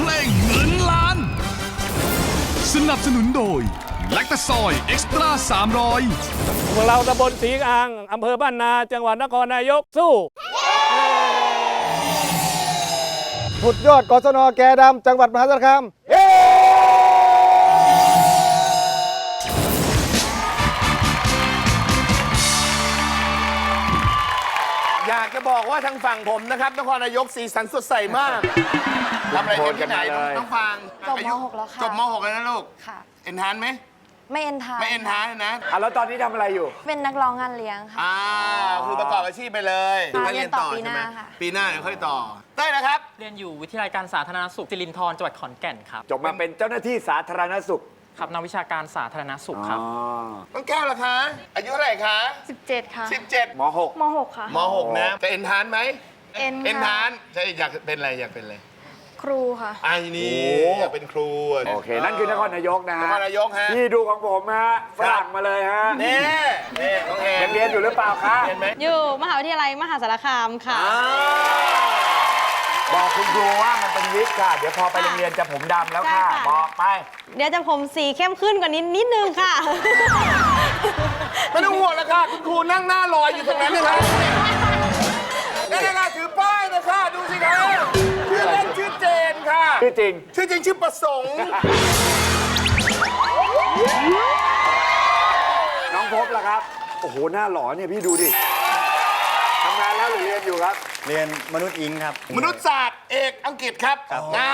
เพลงเงินล้าน สนับสนุนโดยแลคตาซอยเอ็กซ์ตร้า300 พวกเราตำบลสีอ่างอำเภอบ้านนา จังหวัดนครนายกสู้ สุดยอดกศนแกดำจังหวัดมหาสารคามอยากจะบอกว่าทางฝั่งผมนะครับนครนายกสีสันสดใสมากทำอะไรกันที่ไหนน้องน้องฟางจบมอายุหกแล้วค่ะจบม .6 แล้วนะลูกค่ะ เอ็นทานไหมไม่เอ็นทานไม่เอ็นทานนะอะแล้วตอนนี้ทำอะไรอยู่ เป็นนักร้องงานเลี้ยงค่ะ อ่าคือประกอบอาชีพไปเลยค่ะไม่เรียนต่อปีหน้าใช่ไมค่ะ ปีหน้าเดี๋ยวค่อยต่อเต้ยนะครับ เรียนอยู่วิทยาลัยการสาธารณสุขสิรินธรจังหวัดขอนแก่นครับ จบมาเป็นเจ้าหน้าที่สาธารณสุข ครับนักวิชาการสาธารณสุขครับอ๋อน้องแก้วล่ะคะ อายุเท่าไหร่คะ 17 ค่ะ17หมอหกม .6 ค่ะ ม .6 นะ จะเอ็นทานไหมเอ็นเอ็นค่ะทานใช่อยากเป็นอะไรอยากเป็นอะไรครูค่ะ ไอ้นี่อยากเป็นครูโอเค นั่นคือนครนายกนะนฮะครนายกฮะพี่ดูของผมฮะฝรั่งมาเลยฮะนี่นี่น้องแอยังเรียนอยู่หรือเปล่าคะเรียนไหมอยู่มหาวิทยาลัยมหาสารคามค่ะอ่า บอกคุณครูว่ามันเป็นวิกค่ะ เดี๋ยวพอไปโรงเรียนจะผมดำแล้วค่ะได้ค่ะ บอกไป เดี๋ยวจะผมสีเข้มขึ้นกว่านี้นิดนึงค่ะ ไม่ต้องห่วงแล้วค่ะคุณครูนั่งหน้าลอยอยู่ตรงนั้นนะครับนี่นะคะถือป้ายนะคะดูสิคะชื่อเล่นชื่อเจนค่ะ ชื่อจริง ชื่อจริงชื่อประสงค์น้องพบล่ะครับ โอ้โห หน้าหล่อเนี่ยพี่ดูดิทำงานแล้วหรือเรียนอยู่ครับ เรียนมนุษย์อิงครับมนุษยศาสตร์เอกอังกฤษครับน้า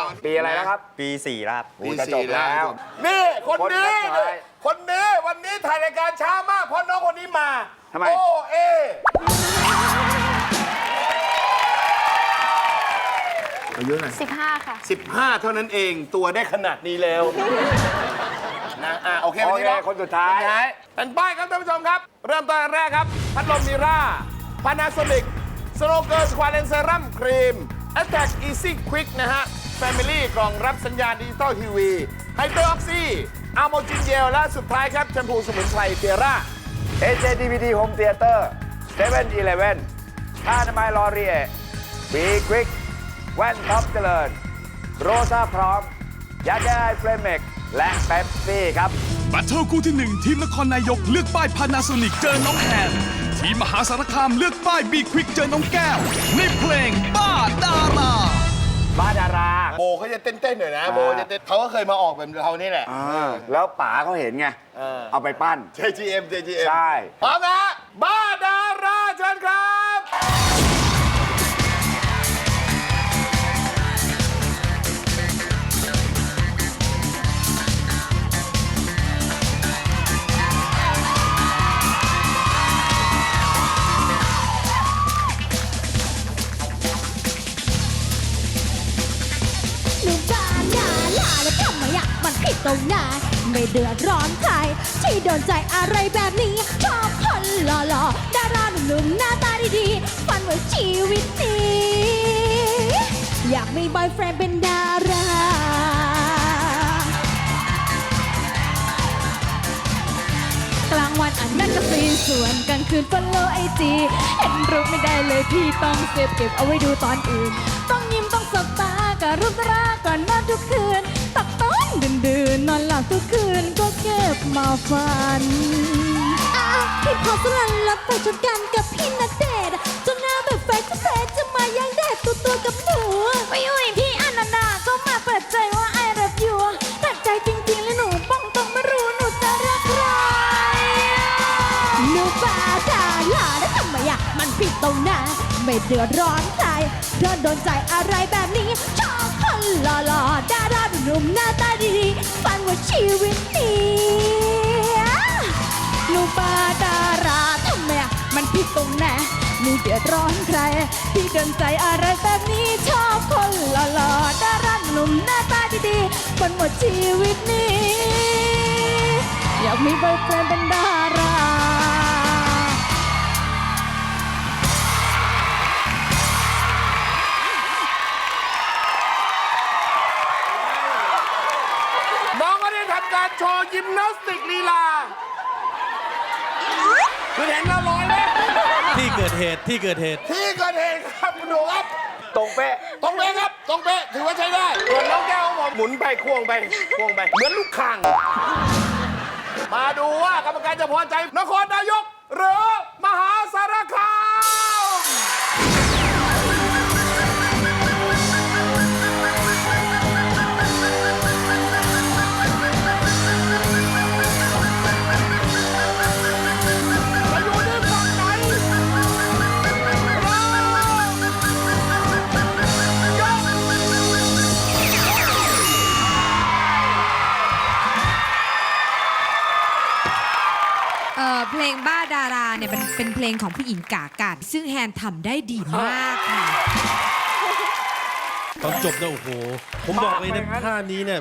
ว ปีอะไรแล้วครับ ปี4แล้วครับโอ้จะจบแล้วนี่คนนี้คนสุดท้ายคนนี้วันนี้ถ่ายรายการช้ามากเพราะน้องคนนี้มาทำไม โอเอ15 ค่ะ15เท่านั้นเองตัวได้ขนาดนี้แล้วนะอะโอเคโอวันนี้เคเนาะคนสุดท้ายสุดท้ายเป็นป้ายครับท่านผู้ชมครับ เริ่มต้นอันแรกครับ พัดลมมิร่า Panasonic s n o w g i r l s q u a l e n Serum Cream Attack Easy Quick นะฮะ Family กล่องรับสัญญาณดิจิตอลทีวีไฮเปอร์ออกซี่อะโมจินเจลและสุดท้ายครับแชมพูสมุนไพรเทียร่า AJ DVD Home Theater 7 Eleven ท่าน้ำไม้ลอรีเอบีควิกแว่นท็อปเจริญ โรซาพร้อมยาแก้ไอเฟรมเมก และเป๊ปซี่ครับ บัตเทิลคู่ที่ 1 ทีมนครนายกเลือกป้ายพานาโซนิกเจอน้องแฮมทีมมหาสารคามเลือกป้ายบีควิกเจอน้องแก้วในเพลงบ้าดาราบ้าดารา โบเขาจะเต้นๆหน่อยนะโบจะเต้นเขาก็เคยมาออกแบบเรานี่แหละอ่าแล้วป๋าเขาเห็นไงเออเอาไปปั้น JGM JGM ใช่ พร้อมนะบ้าดาราเชิญครับ เดือดร้อนใคร ที่โดนใจอะไรแบบนี้ชอบคนหล่อๆดาราหนุ่มๆหน้าตาดีๆฝันว่าชีวิตนี้ อยากมีบอยเฟรนด์เป็นดารากลางวันอ่านแมกกาซีส่วนกลางคืนฟอลโล่ไอจีเห็นรูปไม่ได้เลยพี่ต้องเซฟเก็บเอาไว้ดูตอนอื่น ต้องยิ้มต้องสบตากับรูปตราก่อนนอนทุกคืน นดื่นๆนอนหลับทุกคืนก็เก็บมาฝันอะพี่พอสลันแล้วไปชนกันกับพี่ณเดชน์จนหน้าแบบแฟนก็แฟนจะมายังแดดตัวตัวๆกับหนูไปอุ้ยพี่อนันดาก็มาเปิดใจว่าไอรับอยู่แต่ใจจริงๆแล้วหนูป้องต้องไม่รู้หนูจะรักใครหนูบ้าดาลาแล้วทำไมอะมันผิดตรงไหนไม่เดือดร้อนใครเธอโดนใจอะไรแบบนี้ชอบคนหล่อๆดารา หนุ่มหน้าตาดีๆฟังว่าชีวิตนี้หนูบ้าดาราทำไมอะมันผิดตรงไหนม่เดือดร้อนใคร ที่โดนใจอะไรแบบนี้ชอบคนหล่อๆดาราหนุ่มหน้าตาดีๆคนหมดชีวิตนี้ อยากมีบอยเฟนเป็นดารา ก็ได้ทำการโชว์ยิมนาสติกลีลาคุณเห็นเราลอยไหมที่เกิดเหตุที่เกิดเหตุ ที่เกิดเหตุครับคุณดูครับ ตรงเป๊ะตรงเป๊ะครับ ตรงเป๊ะถือว่าใช้ได้ส่วนน้องแก้วของผมหมุนไปควงไปควงไป เหมือนลูกข่างมาดูว่ากรรมการจะพอใจนครนายกหรือ ลงของผู้หญิงกากัน ซึ่งแฮนทำได้ดีมากค่ะ ตอนจบเนี่ยโอ้โห ผมบอกเลยนะท่านี้เนี่ย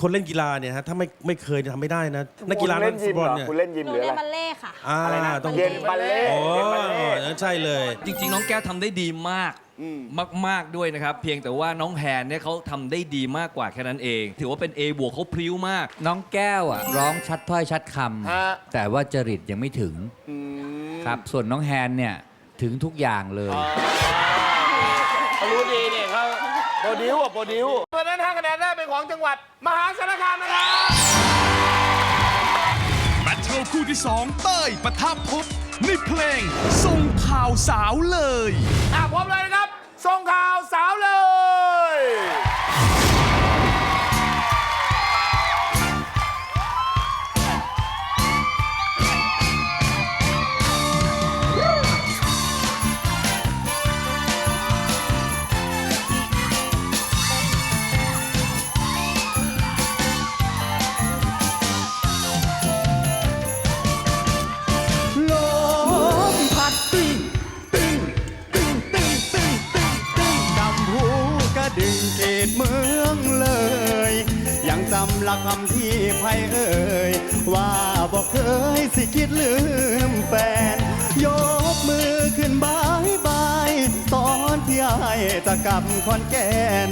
คนเล่นกีฬาเนี่ยฮะถ้าไม่ไม่เคยทำไม่ได้นะ นักกีฬาคุณเล่นยิมฟุตบเหอรลอเนี่ยคุณเล่นยิมหหนูรือเรียอะไรนบัลเล่ต์ค่ะ อ่าอะไรนะต้องเย็นบัลเล่โอ้เย็นบัลเล่นั่นใช่เลย จริงๆ น้องแก้วทำได้ดีมากมาก ๆ ด้วยนะครับ เพียงแต่ว่าน้องแฮนเนี่ยเขาทำได้ดีมากกว่าแค่นั้นเอง ถือว่าเป็น A บวกเขาพริ้วมาก น้องแก้วอะร้องชัดถ้อยชัดคฮะำแต่ว่าจริตยังไม่ถึง ครับ ส่วนน้องแฮนเนี่ยถึงทุกอย่างเลย เขารู้ดีเนี่ยเขาโปรดิวอะโปรดิวเพราะฉะนั้นห้าคะแนนแรกเป็นของจังหวัด มหาสารคามนะครับ แบทเทิลคู่ที่ 2 เต้ยปะทะภพในเพลงส่งข่าวสาวเลย อะพร้อมเลยนะครับ ส่งข่าวสาวเลยล ตเมืองเลย ยังจำหลักคำที่ไพเอ่ย ว่าบอกเคยสิคิดลืมแฟน ยกมือขึ้นบายบาย ตอนที่ไอจะกลับคอนแก่น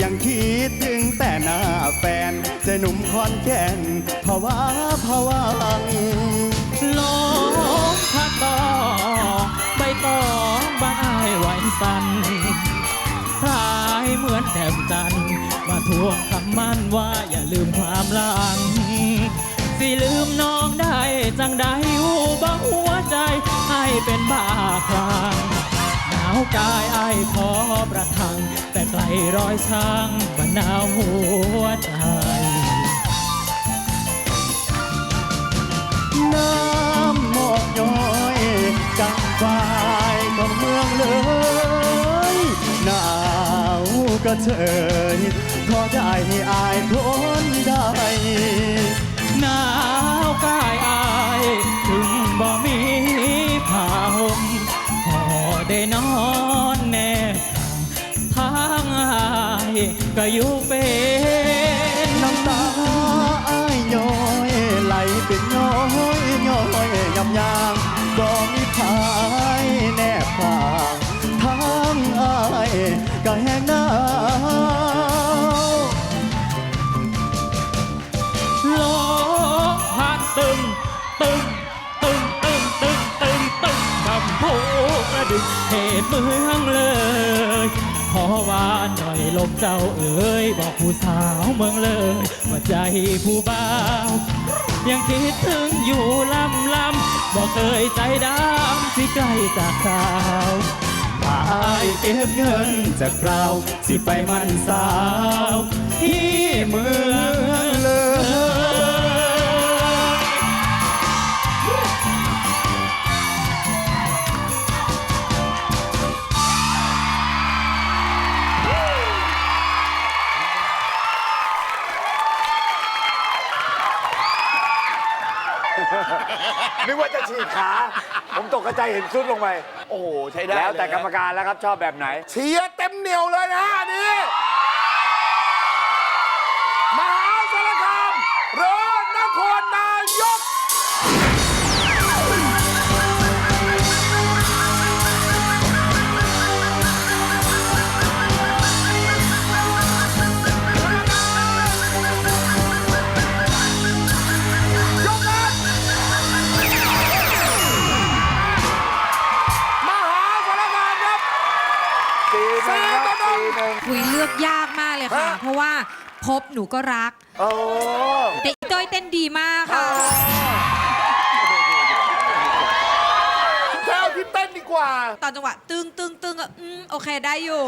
ยังคิดถึงแต่หน้าแฟนใจหนุ่มคอนแก่นภาวะภาวังลมพัดต่อใบตองบ้านอไหวสันานแถมจันมาทวงคำมั่นว่าอย่าลืมความหลัง สิลืมน้องได้จังใดหูบังหัวใจให้เป็นบ้าคลั่งหนาวกายไอายขอประทัง แต่ไกลรอยช้างบ้านหนาวหัวใจน้ำหมอกย้อยกังวายของเมืองเลย ก็เฉยขอได้ให้อายทนได้หนาวกายอายถึงบ่มีผ้าห่มพอได้นอนแนบทางอายก็อยู่เป็น เมืองเลยขอวานหน่อยลมเจ้าเอ๋ยบอกผู้สาวเมืองเลยว่าใจผู้บ่าวยังคิดถึงอยู่ลำลำบอกเคยใจดำที่ใกล้จากสาวอายเก็บเงินจากเราสิไปมันสาวที่เมือง นึกว่าจะฉีกขา ผมตกกระใจเห็นซุดลงไป โอ้โห ใช้ได้แล้วแต่เยกรรมการแล้วครับชอบแบบไหน เชียร์เต็มเหนียวเลยนะอันนี้ พบหนูก็รัก โอ้แต่อีเต้ยเต้นดีมากค่ะแถวที่เต้นดีกว่า ตอนจังหวะ ตึงตึงตึงก็อืมโอเคได้อยู่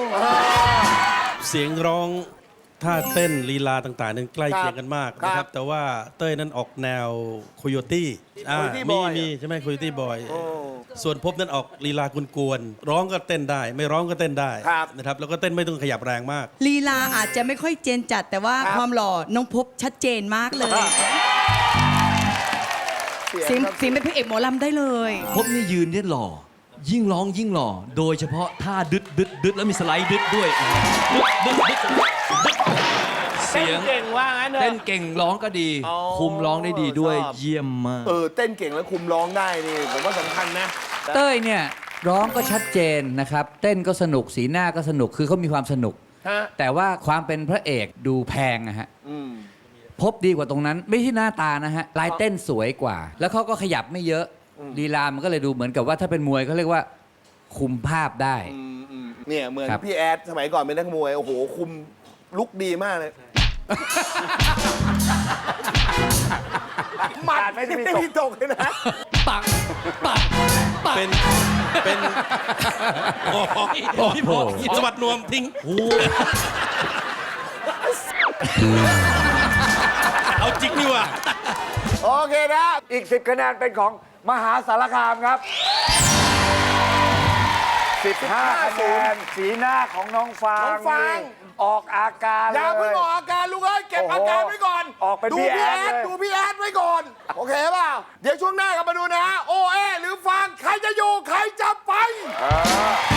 เสียงร้อง ท่าเต้นลีลาต่างๆนั้นใกล้เคียงกันมากนะคครัรับบแต่ว่าเต้ยนั้นออกแนวโคโยตี้อ่า Coyote มี Boy มีใช่ไหมโคโยตี้บอย โอ้ ส่วนพบนั้นออกลีลากวนๆร้องก็เต้นได้ ไม่ร้องก็เต้นได้ครับ นะครับ แล้วก็เต้นไม่ต้องขยับแรงมาก ลีลาอาจจะไม่ค่อยเจนจัด แต่ว่าครับความหล่อน้องพบชัดเจนมากเลยเสียงครับเสียงเป็นพระเอกหมอลำได้เลย พบนี่ยืนเนี่ยหล่อ ยิ่งร้องยิ่งหล่อ โดยเฉพาะท่าดึดดึดดึดแล้วมีสไลด์ดึดด้วยดึดดึดดึดดึด เสียงเก่งว่างั้นเถอะ เต้นเก่งร้องก็ดี อ๋อคุมร้องได้ดีด้วยชอบ เยี่ยมมาก เออเต้นเก่งแล้วคุมร้องได้นี่ผมว่าสำคัญนะ เต้ยเนี่ยร้องก็ชัดเจนนะครับ เต้นก็สนุกสีหน้าก็สนุกคือเขามีความสนุก ฮะ แต่ว่าความเป็นพระเอกดูแพงนะฮะอืม พบดีกว่าตรงนั้น ไม่ใช่หน้าตานะฮะลายเต้นสวยกว่า แล้วเขาก็ขยับไม่เยอะลีลามันก็เลยดูเหมือนกับว่าถ้าเป็นมวยเขาเรียกว่าคุมภาพได้ อืมอืมเนี่ยเหมือนครับ พี่แอดสมัยก่อนเป็นนักมวย โอ้โห คุมลุกดีมากเลย หมัดไม่ได้มีไม่ตกมีตกเลยนะ ปัก ปัก ปัก เป็น เป็นโอ้โหโอ้โหสวัสดนวมทิ้ง เอาจริงนี่ว่ะ โอเคนะ อีก 10 คะแนนเป็นของมหาสารคามครับ 15คะแนนสีหน้าของน้องฟางน้องฟาง นี่ ออกอาการอย่าเลเพิ่งยออกอาการลูกเอ้ยเก็บโอ้โหอาการไว้ก่อนออกเป็นดูพี่พี่แอแอดดเลย ดูพี่แอดไว้ก่อน โอเคเปล่าเดี๋ยวช่วงหน้ากลับมาดูนะฮะโอเอหรือฟางใครจะอยู่ใครจะไปแ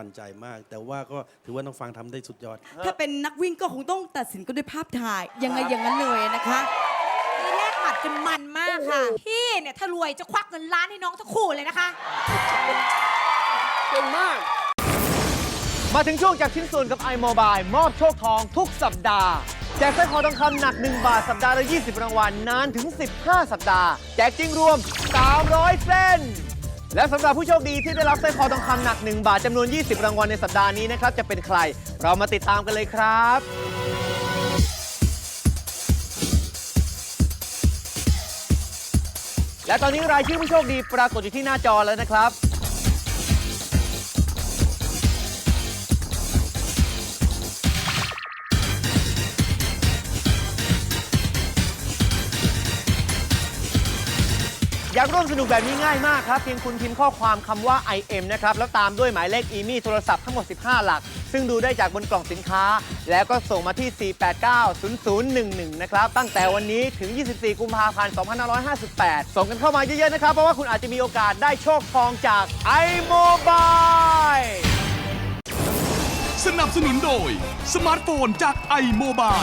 วั่นใจมาก แต่ว่าก็ถือว่าน้องฟังทำได้สุดยอด ถ้าเป็นนักวิ่งก็คงต้องตัดสินก็ด้วยภาพถ่าย ยังไงอย่างนั้นเลยนะคะ นี่แลกหมัดกันมันมากค่ะ พี่เนี่ยถ้ารวยจะควักเงินล้านให้น้องทั้งคู่เลยนะคะ เก่งมาก มาถึงช่วงจากชิ้นส่วนกับ iMobile มอบโชคทองทุกสัปดาห์ แจกสร้อยคอทองคำหนัก 1 บาทสัปดาห์ละ 20 รางวัลนานถึง 15 สัปดาห์ แจกจริงรวม 300 เส้น และสำหรับผู้โชคดีที่ได้รับสร้อยคอทองคำหนัก 1 บาทจำนวน 20 รางวัลในสัปดาห์นี้นะครับ จะเป็นใคร เรามาติดตามกันเลยครับ และตอนนี้รายชื่อผู้โชคดีปรากฏอยู่ที่หน้าจอแล้วนะครับ อยากร่วมสนุกแบบนี้ง่ายมากครับ เพียงคุณพิมพ์ข้อความคำว่า IM นะครับ แล้วตามด้วยหมายเลขอีมี่โทรศัพท์ทั้งหมด 15 หลัก ซึ่งดูได้จากบนกล่องสินค้า แล้วก็ส่งมาที่ 4890011 นะครับ ตั้งแต่วันนี้ถึง 24 กุมภาพันธ์ 2558 ส่งกันเข้ามาเยอะ ๆ นะครับ เพราะว่าคุณอาจจะมีโอกาสได้โชคทองจาก iMobile สนับสนุนโดย สมาร์ทโฟนจากไอโมบาย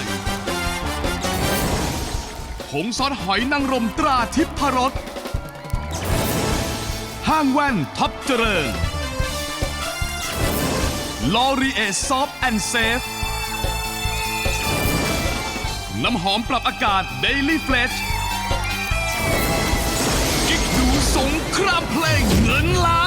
ผงซอสหอยนางรมตราทิพรส ห้างแว่นท็อปเจริญลอรีเอซอฟแอนเซฟน้ำหอมปรับอากาศ Daily f l e s h กิ๊กดูสงครามเพลงเงินล้าน